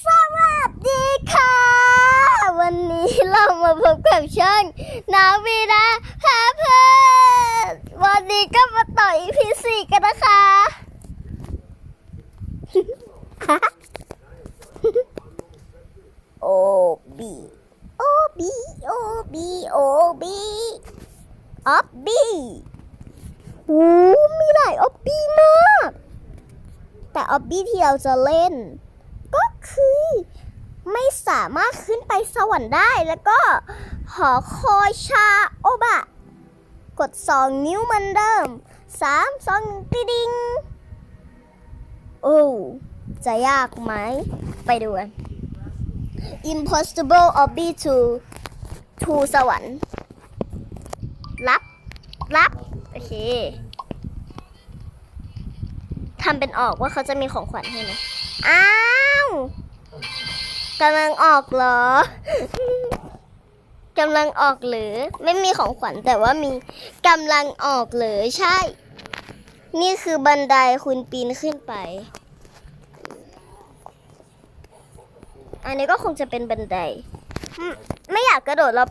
สวัสดีค่ะ วันนี้เรามาพบกับช่องนาวีนะแฮปเพิร์วันนี้ก็มาต่อ EP สี่กันนะคะ โอบีโอบีโอบีโอบีออบบี้โอ้มีหลายออบบี้มาก แต่ออบบี้ที่เราจะเล่น คือ ไม่สามารถขึ้นไปสวรรค์ได้แล้วก็หอคอยชาโอบะ กดสองนิ้วมือนเดิมสามสองหนึ่งติดิงโอ้จะยากไหม ไปดูกัน Impossible Obby to to สวรรค์ รับ รับ โอเคทำเป็นออกว่าเขาจะมีของขวัญให้ไหม อ้าวกำลังออกเหรอกำลังออกหรือ ไม่มีของขวัญแต่ว่ามีกำลังออกหรือใช่ นี่คือบันไดคุณปีนขึ้นไป อันนี้ก็คงจะเป็นบันได ไม่อยากกระโดดแล้ว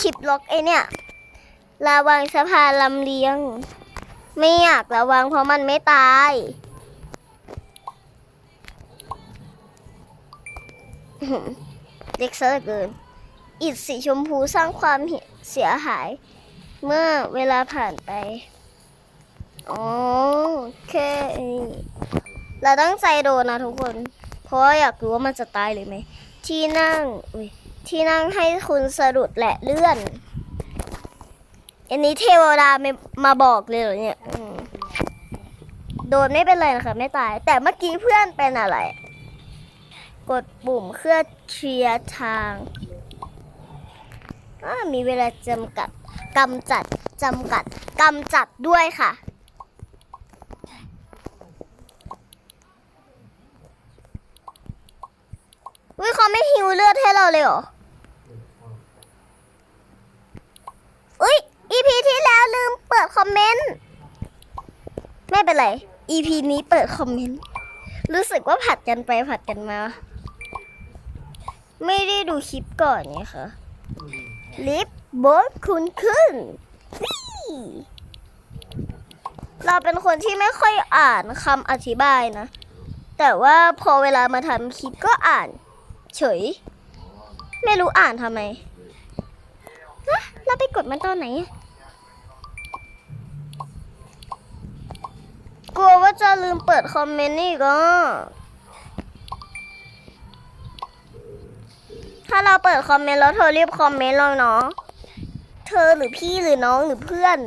ชิปล็อกไอเนี่ยระวังสะพานลำเลียง ไม่อยากระวังเพราะมันไม่ตาย เด็กเซอร์เกิน อิฐสีชมพูสร้างความเสียหาย เมื่อเวลาผ่านไป อ๋อโอเคเราตั้งใจโดนนะทุกคน เพราะอยากรู้ว่ามันจะตายหรือไม่ที่นั่งอุ๊ยที่นั่งให้คุณสะดุดและเลื่อน อันนี้เทวดาไม่มาบอกเลยเหรอเนี่ยโดนไม่เป็นไรนะคะไม่ตาย แต่เมื่อกี้เพื่อนเป็นอะไร กดปุ่มเพื่อเคลียร์ทางมีเวลาจำกัดกำจัดจำกัดกำจัดด้วยค่ะวิเขาไม่หิวเลือดให้เราเลยเหรออุ้ย EP ที่แล้วลืมเปิดคอมเมนต์ ไม่เป็นไร EP นี้เปิดคอมเมนต์ รู้สึกว่าผัดกันไปผัดกันมา ไม่ได้ดูคลิปก่อนไงคะลิฟต์บดคุณขึ้นนี่เราเป็นคนที่ไม่ค่อยอ่านคำอธิบายนะ แต่ว่าพอเวลามาทำคลิปก็อ่าน เฉย ไม่รู้อ่านทำไมฮะเราไปกดมันตอนไหน กลัวว่าจะลืมเปิดคอมเมนต์อีกอะ ถ้าเราเปิดคอมเมนต์แล้วเธอรีบคอมเมนต์เราเนาะ เธอหรือพี่หรือน้องหรือเพื่อน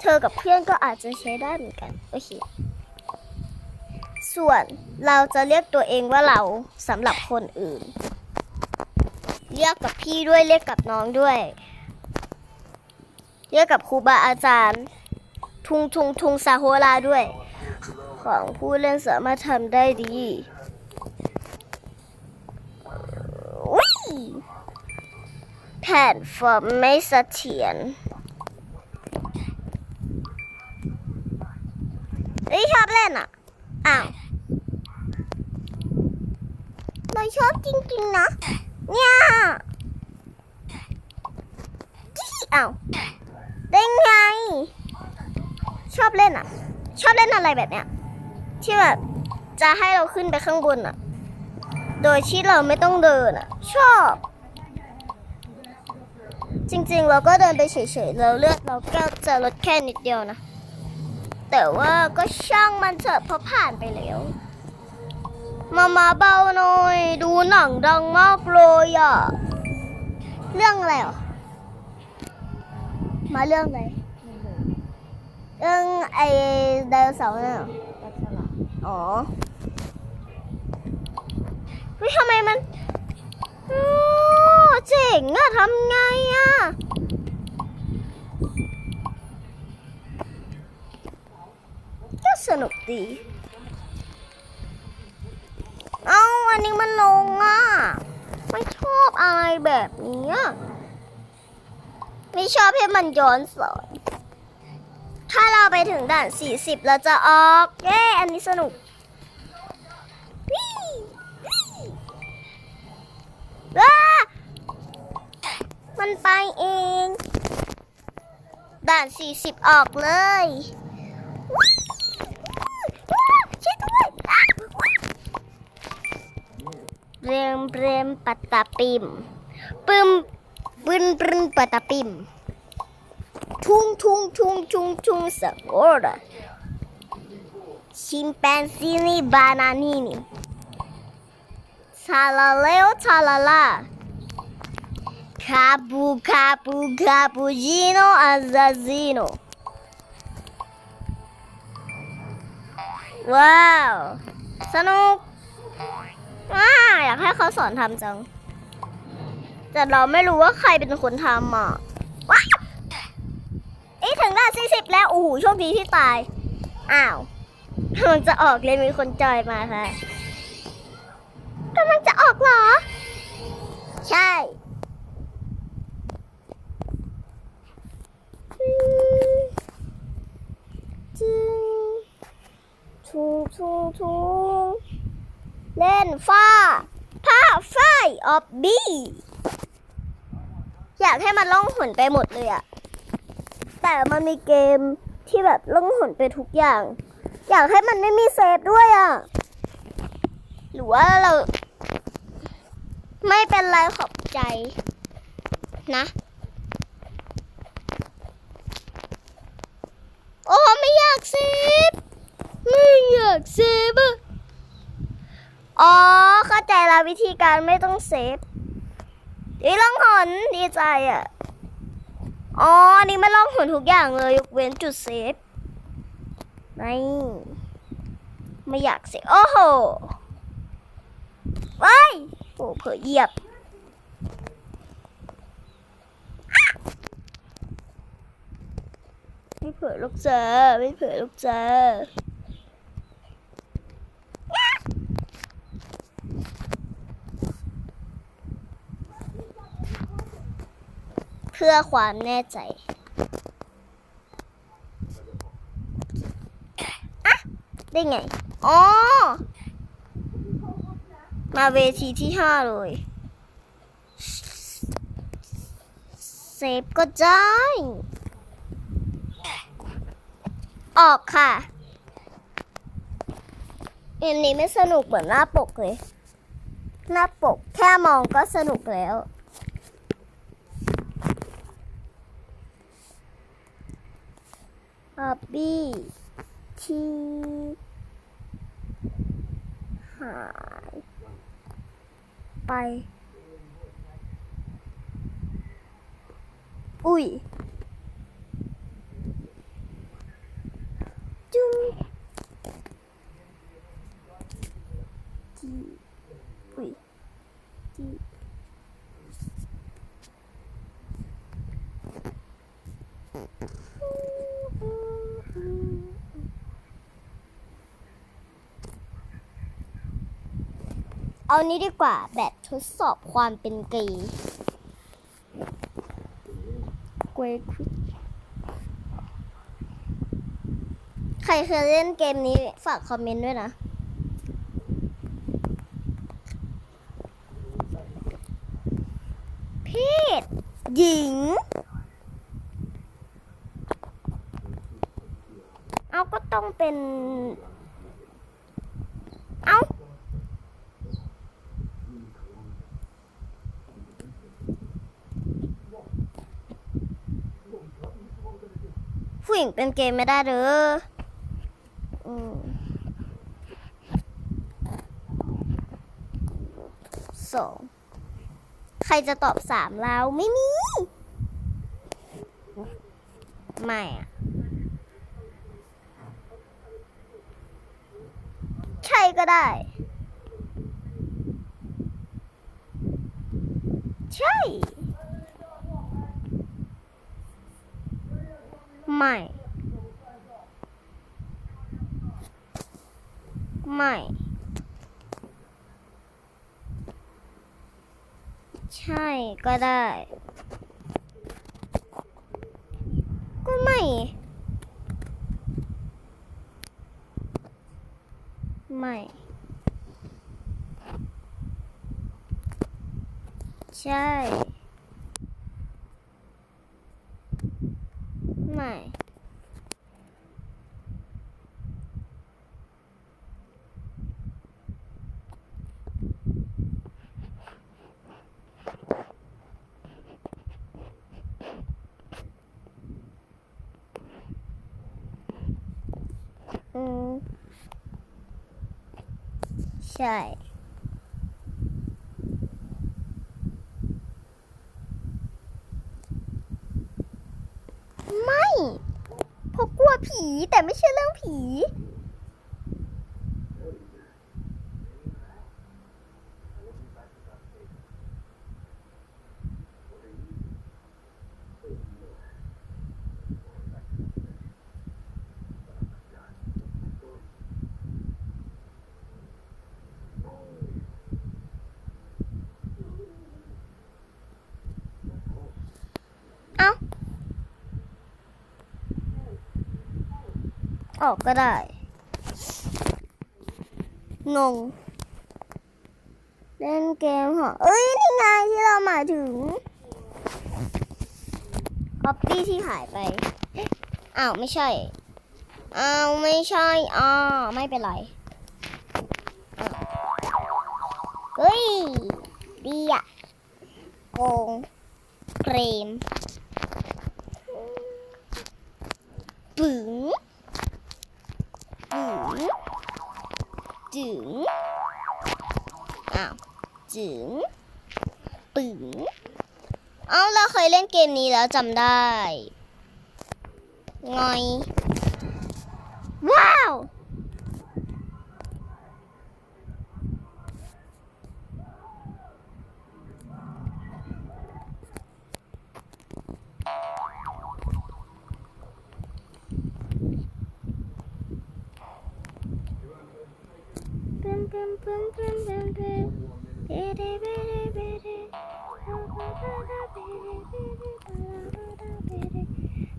เธอกับเพื่อนก็อาจจะใช้ได้เหมือนกัน โอเค ส่วนเราจะเรียกตัวเองว่าเราสำหรับคนอื่น เรียกกับพี่ด้วยเรียกกับน้องด้วย เรียกกับครูบาอาจารย์ ทุงทุงทุงซาโฮลาด้วย ของผู้เล่นสามารถทำได้ดี ผ่นฟอร์มไม่เสถียรเอ้ยชอบเล่นอะ อ้าวเราชอบจริงๆนะ เนี่ยอ้าวได้ไง ชอบเล่นอะ ชอบเล่นอะไรแบบเนี้ย ที่แบบจะให้เราขึ้นไปข้างบนอะ โดยที่เราไม่ต้องเดินอะ ชอบ จริงๆ เราก็เดินไปเฉยๆเราเลือดเราก็จะลดแค่นิดเดียวนะ แต่ว่าก็ช่างมันเถอะเพราะผ่านไปแล้ว มามาเบาหน่อย ดูหนังดังมากเลยอะ เรื่องอะไรเหรอมาเรื่องอะไรเรื่องไอ้ไดโนเสาร์เนี่ยเหรออ๋อเฮ้ยทำไมมันโอ้ จริงอะทำไงอะก็สนุกดี เอาอันนี้มันลงอะไม่ชอบอะไรแบบนี้ไม่ชอบให้มันย้อนสอน ถ้าเราไปถึงด่านสี่สิบเราจะออกเย้อันนี้สนุกว้า มันไปเอง ด่าน40ออกเลยช่วยด้วยอะเรียมเรียมปัตตาปิมปึมปึนปึนปัตตาปิมทุ่งทุ่งทุ่งทุ่งทุ่งสะโอระชิมแปนซีนีบานานีนีทาลาเลโอทาลาลา คาปูคาปูคาปูจิโนอาซาซิโนว้าว สนุกว้าอยากให้เขาสอนทำจัง แต่เราไม่รู้ว่าใครเป็นคนทำอะว้าเอ๊ะถึงด่านสี่สิบแล้วโอ้โหโชคดีที่ตาย อ้าวกำลังจะออกเลยมีคนจอยมาค่ะกำลังจะออกเหรอ ใช่จึง ทุงทุงเล่นฟ้าผ้าฝ้ายออบบี้อยากให้มันล่องหนไปหมดเลยอะแต่มันมีเกมที่แบบล่องหนไปทุกอย่าง อยากให้มันไม่มีเซฟด้วยอะหรือว่าเรา ไม่เป็นไรขอบใจนะ โอ้ไม่อยากเซฟ ไม่อยา กเซฟอะอ๋อ เข้าใจแล้ววิธีการไม่ต้องเซฟดีล่องหนดีใจอะ อ๋อ อันนี้ไม่ล่องหนทุกอย่างเลย ยกเว้นจุดเซฟนี่ไม่อยากเซฟโอ้โหว้ายโอ้เผลอเหยียบไม่เผลอลูกเจอไม่เผลอลูกเจออะ เพื่อความแน่ใจอะได้ไง อ๋อ มาเวทีที่ห้าเลย เซฟก็ได้ ออกค่ะเกมนี้ไม่สนุกเหมือนหน้าปกเลย หน้าปกแค่มองก็สนุกแล้ว ฮอบบี้ที่หายไป อุ้ย จุ๊งจีอุ้ยจี เอานี้ดีกว่าแบบทดสอบความเป็นเกย์เกย์ควิดใครเคยเล่นเกมนี้ฝากคอมเมนต์ด้วยนะ เพศหญิง เอาก็ต้องเป็น ผู้หญิงเป็นเกย์ไม่ได้เด้อสองใครจะตอบสามเราไม่มี ไม่อะใช่ก็ได้ ใช่ ไม่ ไม่ ใช่ก็ได้ ก็ไม่ ไม่ ใช่ ไม่ อืม ใช่ ไม่เพราะกลัวผีแต่ไม่ใช่เรื่องผี ออกก็ได้ งง เล่นเกมเหรอ เอ้ย นี่ไงที่เราหมายถึงก๊อปปี้ที่หายไป อ้าว ไม่ใช่ อ้าว ไม่ใช่ อ้าวไม่เป็นไร เฮ้ย ดีอะโกงเกรมปึ๋ง จึงอ้าวจึงปึ๋งเอาเราเคยเล่นเกมนี้แล้วจำได้งอย dın dın dın dın dın. Bere bere bere. Bara bere bere. Bara bara bere.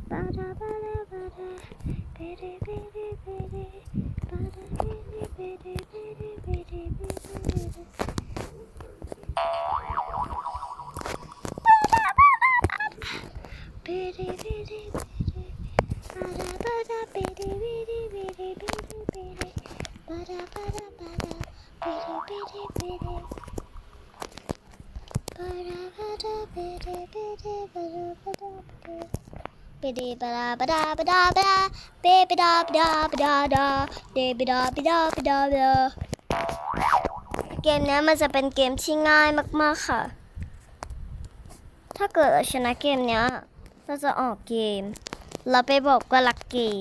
Bara bara bara. Bere bere. Bidi bada bada bada bada baby da da da da baby da da เกมนี้มันจะเป็นเกมที่ง่ายมากๆค่ะ ถ้าเกิดชนะเกมนี้เราจะออกเกม เราไปบอกว่าลักกี้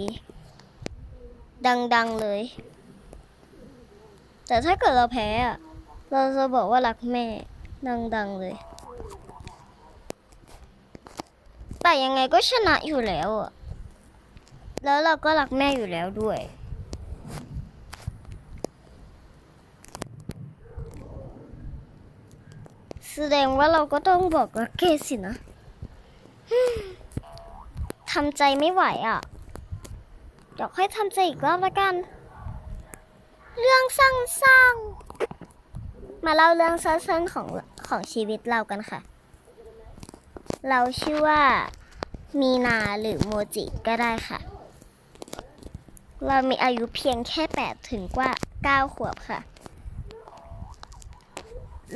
ดังๆเลย แต่ถ้าเกิดเราแพ้อะเราจะบอกว่ารักแม่ดังๆเลย แต่ยังไงก็ชนะอยู่แล้วอะแล้วเราก็รักแม่อยู่แล้วด้วย แสดงว่าเราก็ต้องบอกรักเกสินะทำใจไม่ไหวอะ เดี๋ยวค่อยทำใจอีกรอบละกัน เรื่องสั้นๆมาเล่าเรื่องสั้นๆของของชีวิตเรากันค่ะ เราชื่อว่ามีนาหรือโมจิก็ได้ค่ะ เรามีอายุเพียงแค่ 8 ถึงกว่า 9 ขวบค่ะ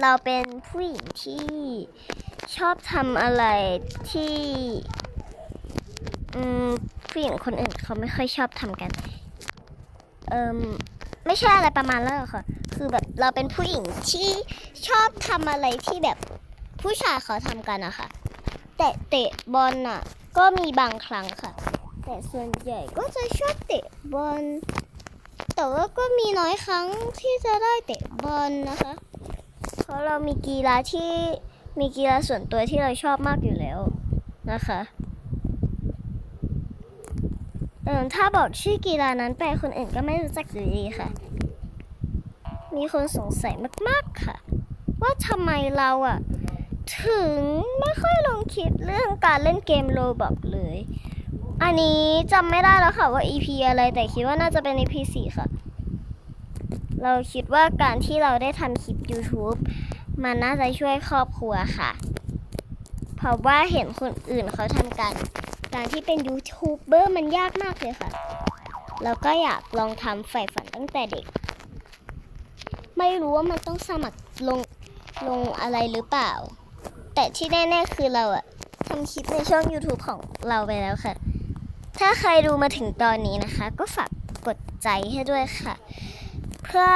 เราเป็นผู้หญิงที่ชอบทำอะไรที่ผู้หญิงคนอื่นเขาไม่ค่อยชอบทำกัน เอิม ไม่ใช่อะไรประมาณนั้นค่ะ คือแบบเราเป็นผู้หญิงที่ชอบทำอะไรที่แบบผู้ชายเขาทำกันอะค่ะ แต่เตะบอลน่ะก็มีบางครั้งค่ะ แต่ส่วนใหญ่ก็จะชอบเตะบอล แต่ว่าก็มีน้อยครั้งที่จะได้เตะบอลนะคะ เพราะเรามีกีฬาที่มีกีฬาส่วนตัวที่เราชอบมากอยู่แล้วนะคะ ถ้าบอกชื่อกีฬานั้นไปคนอื่นก็ไม่รู้จักอยู่ดีค่ะ มีคนสงสัยมากๆค่ะ ว่าทำไมเราอะถึงไม่ค่อยลงคลิปเรื่องการเล่นเกมโลบอกเลย อันนี้จำไม่ได้แล้วค่ะว่า EP อะไรแต่คิดว่าน่าจะเป็น EP 4ค่ะ เราคิดว่าการที่เราได้ทำคลิป YouTube มันน่าจะช่วยครอบครัวค่ะ เพราะว่าเห็นคนอื่นเขาทำกัน การที่เป็นยูทูบเบอร์มันยากมากเลยค่ะ แล้วก็อยากลองทำใฝ่ฝันตั้งแต่เด็ก ไม่รู้ว่ามันต้องสมัครลงลงอะไรหรือเปล่า แต่ที่แน่ๆคือเราอะทำคลิปในช่อง YouTube ของเราไปแล้วค่ะ ถ้าใครดูมาถึงตอนนี้นะคะ ก็ฝากกดใจให้ด้วยค่ะ เพื่อ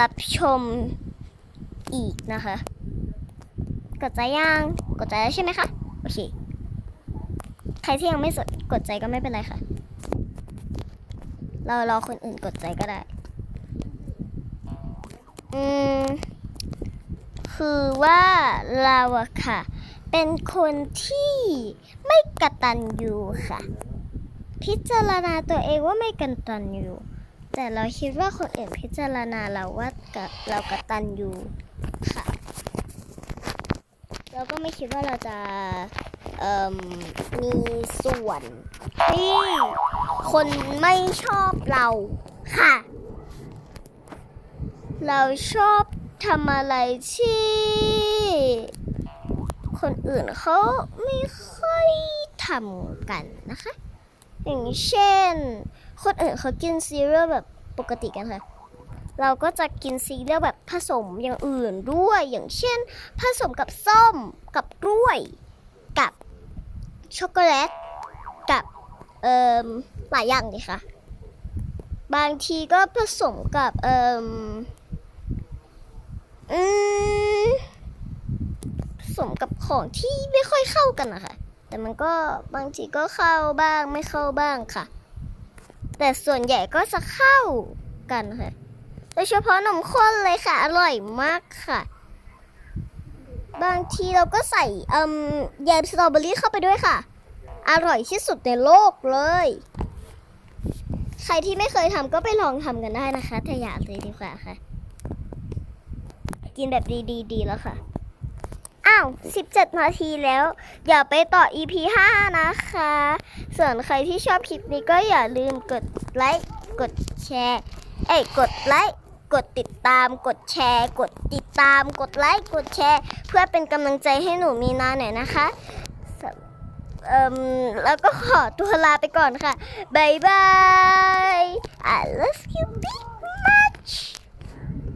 รับชมอีกนะคะ กดใจยังกดใจแล้วใช่ไหมคะ โอเคใค รที่ยังไม่สดกดใจก็ไม่เป็นไรค่ะ เรารอคนอื่นกดใจก็ได้ อืม คือว่าเราอะค่ะ เป็นคนที่ไม่กระตันยูค่ะ พิจารณาตัวเองว่าไม่กตันยูแต่เราคิดว่าคนอื่นพิจารณาเราว่าเรากตันยูค่ะ เราก็ไม่คิดว่าเราจะมมีส่วนที่คนไม่ชอบเราค่ะ เราชอบทำอะไรที่ คนอื่นเขาไม่ค่อยทำกันนะคะ อย่างเช่น คนอื่นเขากินซีเรียลแบบปกติกันค่ะ เราก็จะกินซีเรียลแบบผสมอย่างอื่นด้วย อย่างเช่น ผสมกับส้ม กับกล้วย กับช็อกโกแลต กับเอ่มหลายอย่างเลยค่ะ บางทีก็ผสมกับเอ่อืมผสมกับของที่ไม่ค่อยเข้ากันนะคะ แต่มันก็บางทีก็เข้าบ้างไม่เข้าบ้างค่ะ แต่ส่วนใหญ่ก็จะเข้ากันค่ะ ดยเฉพาะนมข้นเลยค่ะ อร่อยมากค่ะ บางทีเราก็ใส่เอ่มแยมสตรอเบอรี่เข้าไปด้วยค่ะ อร่อยที่สุดในโลกเลย ใครที่ไม่เคยทำก็ไปลองทำกันได้นะคะแต่อย่าเลยดีกว่าค่ะ กินแบบดีๆแล้วค่ะ อ้าว 17 นาทีแล้ว อย่าไปต่อ EP 5 นะคะ ส่วนใครที่ชอบคลิปนี้ก็อย่าลืมกดไลค์ กดแชร์ เอ้ยกดไลค์ กดติดตาม กดแชร์ กดติดตาม กดไลค์ กดแชร์ เพื่อเป็นกำลังใจให้หนูมีนาหน่อยนะคะเอ่มแล้วก็ขอตัวลาไปก่อนค่ะบ๊ายบาย I love you big much